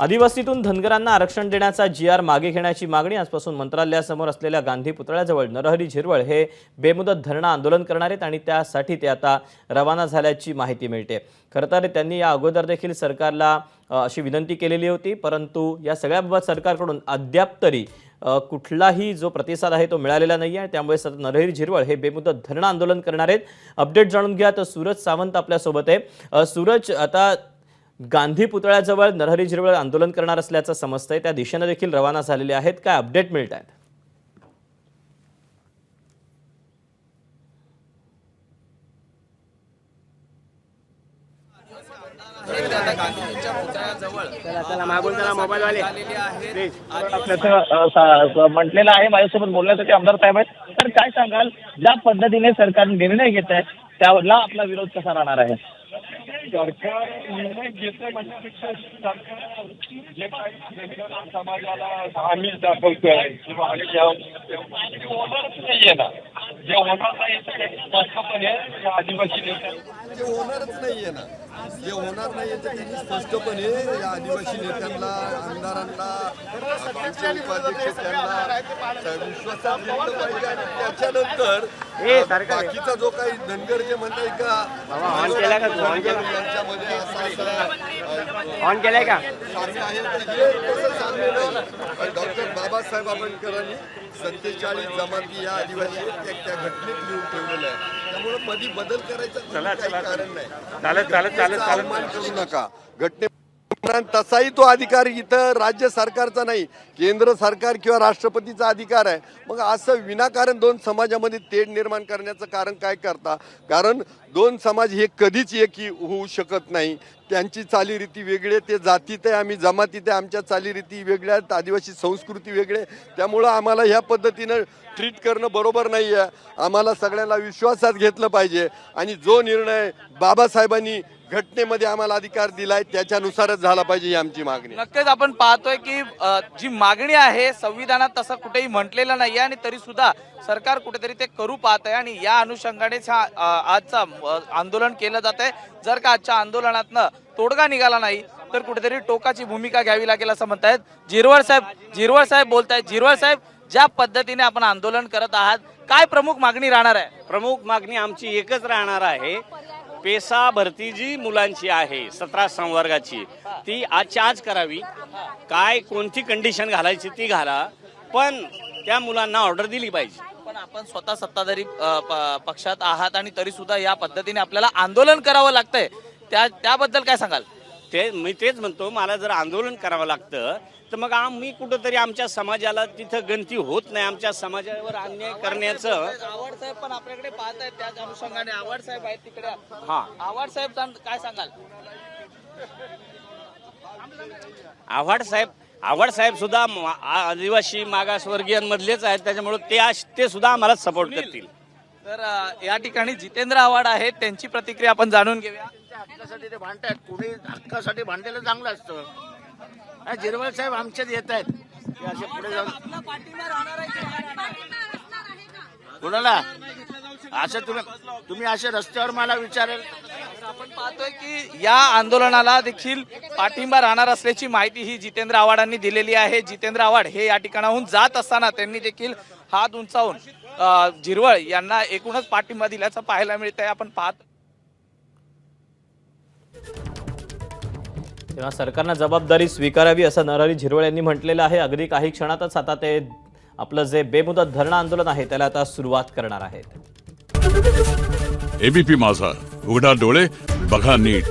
आदिवासीतून धनगरांना आरक्षण देण्याचा जी आर मागे घेण्याची मागणी आजपासून मंत्रालयासमोर असलेल्या गांधी पुतळ्याजवळ नरहरी झिरवळ हे बेमुदत धरणं आंदोलन करणार आहेत आणि त्यासाठी ते आता रवाना झाल्याची माहिती मिळते. खरं तर त्यांनी या अगोदर देखील सरकारला अशी विनंती केलेली होती परंतु या सगळ्याबाबत सरकारकडून अद्याप तरी कुठलाही जो प्रतिसाद आहे तो मिळालेला नाही आहे त्यामुळे सतत नरहरी झिरवळ हे बेमुदत धरणं आंदोलन करणार आहेत. अपडेट जाणून घ्या तर सूरज सावंत आपल्यासोबत आहे. सूरज आता गांधी पुतळ्याजवळ नरहरी झिरवळ आंदोलन करणार असल्याचं समजतंय. त्या दिशेनं देखील रवाना झालेले आहेत. काय अपडेट मिळत आहेत म्हटलेलं आहे माझ्यासोबत बोलण्यासाठी आमदार साहेब आहेत. तर काय सांगाल ज्या पद्धतीने सरकार निर्णय घेत आहे त्याला आपला विरोध कसा राहणार आहे? सरकार निर्णय घेतोय म्हणण्यापेक्षा सरकार जे काही समाजाला आम्ही दाखवतोय. किंवा आम्ही होणारच म्हणजे नाहीये ना जे होणार नाही ते स्पष्टपणे या आदिवासी नेत्यांना जे होणारच नाहीये ना जे होणार नाहीये ते त्यांनी स्पष्टपणे या आदिवासी नेत्यांना आमदारांना आमचे उपाध्यक्ष त्यांना विश्वासात घेतलं पाहिजे आणि त्याच्यानंतर. बाकीचा जो काही धनगर जे म्हणताय का तू? यांच्यामध्ये असं ऑन केलंय का साम्य आहे. डॉक्टर बाबासाहेब आंबेडकरांनी सत्तेचाळीस जमाती या आदिवासी त्या घटनेत लिहून ठेवलेलं आहे त्यामुळे मध्ये बदल करायचं काही कारण नाही. अवमान करू नका. घटने तसाही तो अधिकार इथं राज्य सरकारचा नाही. केंद्र सरकार किंवा राष्ट्रपतीचा अधिकार आहे. मग असं विनाकारण दोन समाजामध्ये तेढ निर्माण करण्याचं कारण काय करता? कारण दोन समाज हे कधीच एकी होऊ शकत नाही. त्यांची चालीरीती वेगळी आहे, ते जातीत आहे आम्ही जमातीत आहे आमच्या चालीरीती वेगळ्या आहेत आदिवासी संस्कृती वेगळी. आहे त्यामुळं आम्हाला ह्या पद्धतीनं ट्रीट करणं बरोबर नाही आहे आम्हाला सगळ्यांना विश्वासात घेतलं पाहिजे. आणि जो निर्णय बाबासाहेबांनी घटनेमध्ये आम्हाला अधिकार दिलाय त्याच्यानुसारच झाला पाहिजे ही आमची मागणी. नक्कीच आपण पाहतोय की जी मागणी आहे संविधानात तसं कुठेही म्हटलेलं नाही आणि तरी सुद्धा सरकार कुठेतरी ते करू पाहत आहे आणि या अनुषंगानेच हा आजचा आंदोलन केलं जात आहे. जर का आजच्या आंदोलनातनं तोडगा निघाला नाही तर कुठेतरी टोकाची भूमिका घ्यावी लागेल असं म्हणतायत. जिरवळ साहेब जिरवळ साहेब बोलतायत. जिरवळ साहेब ज्या पद्धतीने आपण आंदोलन करत आहात काय प्रमुख मागणी राहणार आहे? प्रमुख मागणी आमची एकच राहणार आहे. पेसा भरती जी मुलांची आहे सतरा संवर्गाची. ती आजच्या आज करावी. काय कोणती कंडिशन घालायची ती घाला. पण त्या मुलांना ऑर्डर दिली पाहिजे. पण आपण स्वतः सत्ताधारी पक्षात आहात आणि तरी सुद्धा या पद्धतीने आपल्याला आंदोलन करावं लागतंय. त्या त्याबद्दल काय सांगाल? ते मी तेच म्हणतो मला जर आंदोलन करावं लागतं तर मग आम्ही कुठंतरी आमच्या समाजाला तिथं गणती होत नाही. आमच्या समाजावर अन्याय करण्याचं आवाड साहेब पण आपल्याकडे पाहत आहेत त्याच अनुषंगाने. आवाड साहेब आहेत तिकडे. हा. आवाड साहेब काय सांगाल? आव्हाड साहेब आव्हाड साहेब सुद्धा म- आ- आदिवासी मागासवर्गीयांमधलेच आहेत त्याच्यामुळे ते आज- ते सुद्धा आम्हाला सपोर्ट करतील. तर अ, या ठिकाणी जितेंद्र आव्हाड आहेत त्यांची प्रतिक्रिया आपण जाणून घेऊया. हक्कासाठी ते भांडतात कुणी हक्कासाठी भांडलेलं चांगलं असतं. हा, जिरवळ साहेब आमच्यात येत आहेत. ते असे पुढे जाऊन कुणाला? असं तुम्ही तुम्ही असे रस्त्यावर मला विचारेल. पाहतोय की या आंदोलनाला देखील पाठिंबा राहणार असल्याची माहिती ही जितेंद्र आव्हाडांनी दिलेली आहे. जितेंद्र आव्हाड हे या ठिकाणाहून जात असताना त्यांनी देखील हात उंचावून झिरवळ यांना एकूणच पाठिंबा दिल्याचं पाहायला मिळत आहे आपण पाहत तेव्हा सरकारनं जबाबदारी स्वीकारावी असं नरहरी झिरवळ यांनी म्हटलेलं आहे. अगदी काही क्षणातच आता ते आपलं जे बेमुदत धरणं आंदोलन आहे त्याला आता सुरुवात करणार आहेत. एबीपी माझा. उघडा डोळे बघा नीट.